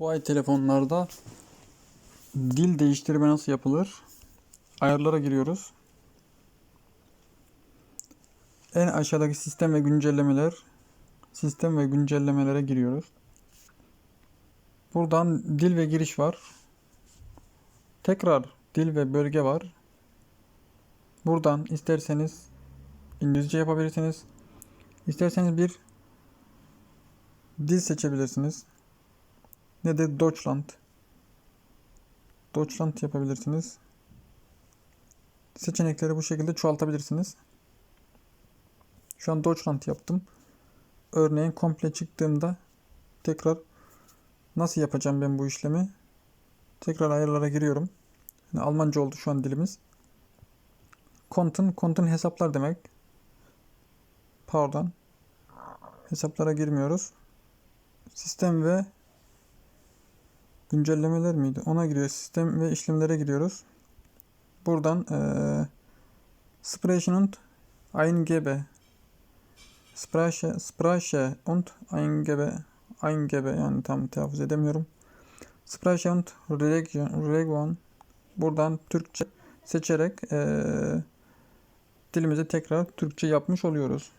Huawei telefonlarda dil değiştirme nasıl yapılır? Ayarlara giriyoruz. En aşağıdaki sistem ve güncellemeler sistem ve güncellemelere giriyoruz. Buradan dil ve giriş var. Tekrar dil ve bölge var. Buradan isterseniz İngilizce yapabilirsiniz. İsterseniz bir dil seçebilirsiniz. Ne de Deutschland. Deutschland yapabilirsiniz. Seçenekleri bu şekilde çoğaltabilirsiniz. Şu an Deutschland yaptım. Örneğin komple çıktığımda tekrar nasıl yapacağım ben bu işlemi? Tekrar ayarlara giriyorum. Yani Almanca oldu şu an dilimiz. Konten, konten hesaplar demek. Pardon. Hesaplara girmiyoruz. Sistem ve güncellemeler miydi? Ona giriyor. Sistem ve işlemlere giriyoruz. Buradan eee Sprechen und Eingebe Sprache, und Eingebe Eingebe yani tam telaffuz edemiyorum. Sprache und Region, Region buradan Türkçe seçerek eee dilimizi tekrar Türkçe yapmış oluyoruz.